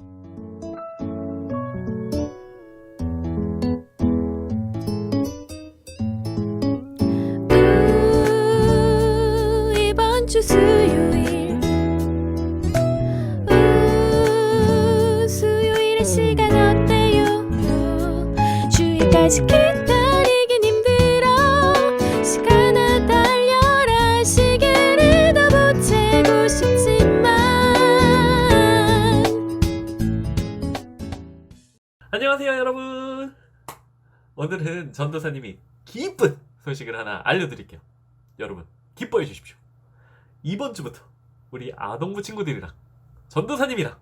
우, 이번 주 수요일 우, 수요일의 시간 어때요? 우, 주일까지 안녕하세요 여러분. 오늘은 전도사님이 기쁜 소식을 하나 알려드릴게요. 여러분 기뻐해 주십시오. 이번 주부터 우리 아동부 친구들이랑 전도사님이랑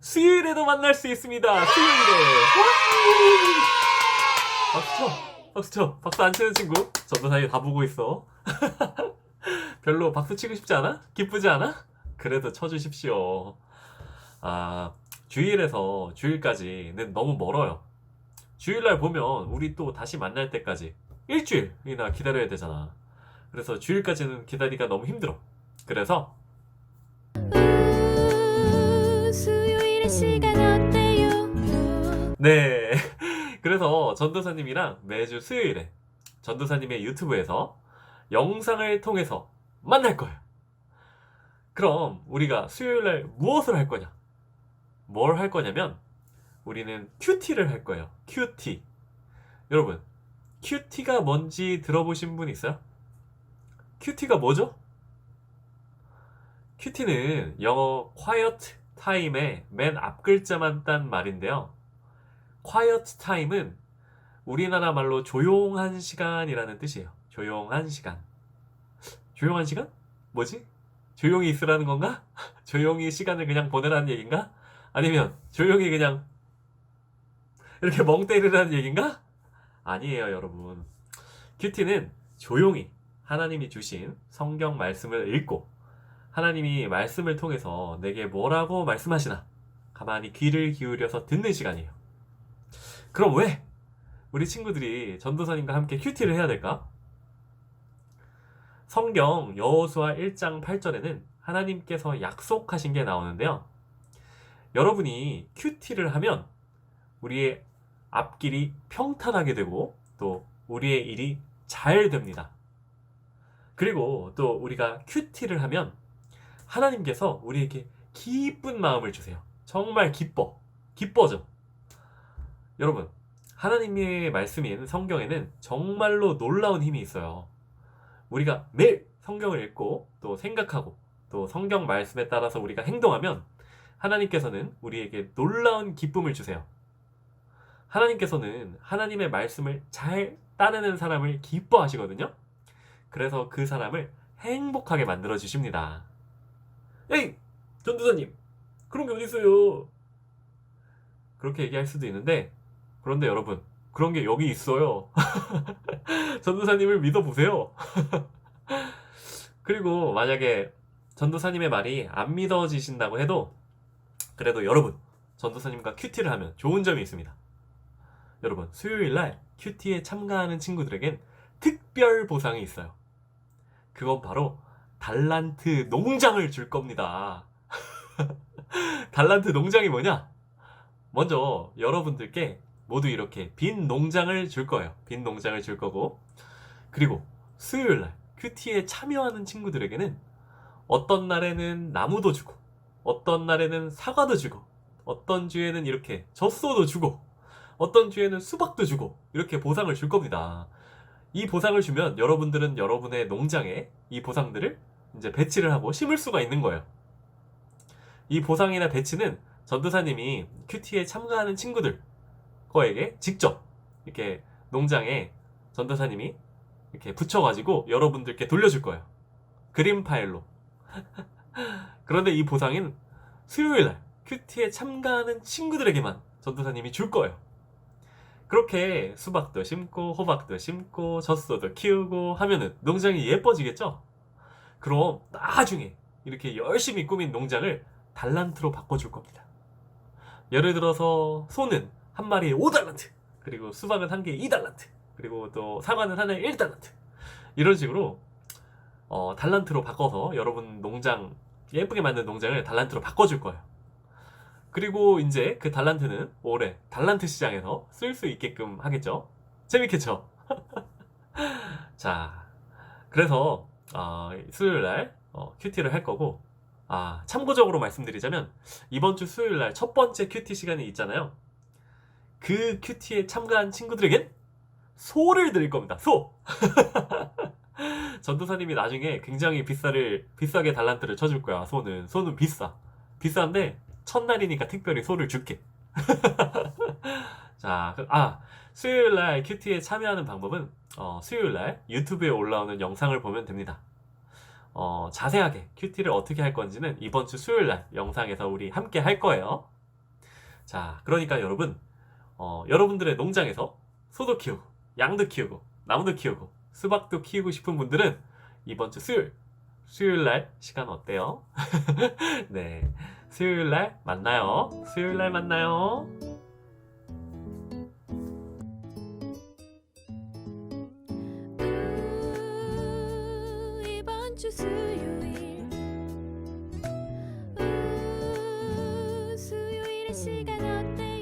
수요일에도 만날 수 있습니다. 수요일에. 와! 박수 쳐. 박수 쳐. 박수 안 치는 친구. 전도사님 다 보고 있어. 별로 박수 치고 싶지 않아? 기쁘지 않아? 그래도 쳐주십시오. 아 주일에서 주일까지는 너무 멀어요. 주일날 보면 우리 또 다시 만날 때까지 일주일이나 기다려야 되잖아. 그래서 주일까지는 기다리기가 너무 힘들어. 그래서 네. 그래서 전도사님이랑 매주 수요일에 전도사님의 유튜브에서 영상을 통해서 만날 거예요. 그럼 우리가 수요일날 무엇을 할 거냐? 뭘 할 거냐면 우리는 큐티를 할 거예요. 큐티. 여러분, 큐티가 뭔지 들어보신 분 있어요? 큐티가 뭐죠? 큐티는 영어 quiet time의 맨 앞 글자만 딴 말인데요. quiet time은 우리나라 말로 조용한 시간이라는 뜻이에요. 조용한 시간. 조용한 시간? 뭐지? 조용히 있으라는 건가? 조용히 시간을 그냥 보내라는 얘기인가? 아니면 조용히 그냥 이렇게 멍 때리라는 얘기인가? 아니에요, 여러분. 큐티는 조용히 하나님이 주신 성경 말씀을 읽고 하나님이 말씀을 통해서 내게 뭐라고 말씀하시나 가만히 귀를 기울여서 듣는 시간이에요. 그럼 왜 우리 친구들이 전도사님과 함께 큐티를 해야 될까? 성경 여호수아 1장 8절에는 하나님께서 약속하신 게 나오는데요. 여러분이 큐티를 하면 우리의 앞길이 평탄하게 되고 또 우리의 일이 잘 됩니다. 그리고 또 우리가 큐티를 하면 하나님께서 우리에게 기쁜 마음을 주세요. 정말 기뻐. 기뻐져. 여러분, 하나님의 말씀인 성경에는 정말로 놀라운 힘이 있어요. 우리가 매일 성경을 읽고 또 생각하고 또 성경 말씀에 따라서 우리가 행동하면 하나님께서는 우리에게 놀라운 기쁨을 주세요. 하나님께서는 하나님의 말씀을 잘 따르는 사람을 기뻐하시거든요. 그래서 그 사람을 행복하게 만들어 주십니다. 에이, 전도사님, 그런 게 어딨어요? 그렇게 얘기할 수도 있는데, 그런데 여러분, 그런 게 여기 있어요. 전도사님을 믿어보세요. 그리고 만약에 전도사님의 말이 안 믿어지신다고 해도, 그래도 여러분, 전도사님과 큐티를 하면 좋은 점이 있습니다. 여러분, 수요일 날 큐티에 참가하는 친구들에겐 특별 보상이 있어요. 그건 바로 달란트 농장을 줄 겁니다. 달란트 농장이 뭐냐? 먼저 여러분들께 모두 이렇게 빈 농장을 줄 거예요. 빈 농장을 줄 거고. 그리고 수요일 날 큐티에 참여하는 친구들에게는 어떤 날에는 나무도 주고, 어떤 날에는 사과도 주고, 어떤 주에는 이렇게 젖소도 주고, 어떤 주에는 수박도 주고, 이렇게 보상을 줄 겁니다. 이 보상을 주면 여러분들은 여러분의 농장에 이 보상들을 이제 배치를 하고 심을 수가 있는 거예요. 이 보상이나 배치는 전도사님이 큐티에 참가하는 친구들 거에게 직접 이렇게 농장에 전도사님이 이렇게 붙여가지고 여러분들께 돌려줄 거예요. 그림 파일로. 그런데 이 보상은 수요일 날 큐티에 참가하는 친구들에게만 전도사님이 줄 거예요. 그렇게 수박도 심고 호박도 심고 젖소도 키우고 하면은 농장이 예뻐지겠죠? 그럼 나중에 이렇게 열심히 꾸민 농장을 달란트로 바꿔줄 겁니다. 예를 들어서 소는 한 마리에 5달란트 그리고 수박은 한 개에 2달란트 그리고 또 사과는 하나에 1달란트 이런 식으로 어, 달란트로 바꿔서 여러분 농장 예쁘게 만든 농장을 달란트로 바꿔줄 거예요. 그리고 이제 그 달란트는 올해 달란트 시장에서 쓸 수 있게끔 하겠죠. 재밌겠죠? 자, 그래서 어, 수요일 날 어, 큐티를 할 거고 아, 참고적으로 말씀드리자면 이번 주 수요일 날 첫 번째 큐티 시간이 있잖아요. 그 큐티에 참가한 친구들에겐 소를 드릴 겁니다. 소! 전도사님이 나중에 굉장히 비싸를 비싸게 달란트를 쳐줄 거야. 소는 소는 비싸. 비싼데 첫날이니까 특별히 소를 줄게. 자, 그- 아 수요일 날 큐티에 참여하는 방법은 어, 수요일 날 유튜브에 올라오는 영상을 보면 됩니다. 어, 자세하게 큐티를 어떻게 할 건지는 이번 주 수요일 날 영상에서 우리 함께 할 거예요. 자, 그러니까 여러분, 어, 여러분들의 농장에서 소도 키우고, 양도 키우고, 나무도 키우고, 수박도 키우고 싶은 분들은 이번 주 수요일, 수요일 날 시간 어때요? 네. 수요일 날 만나요. 수요일 날 만나요. 수요일 우, 수요일의 시간 어때요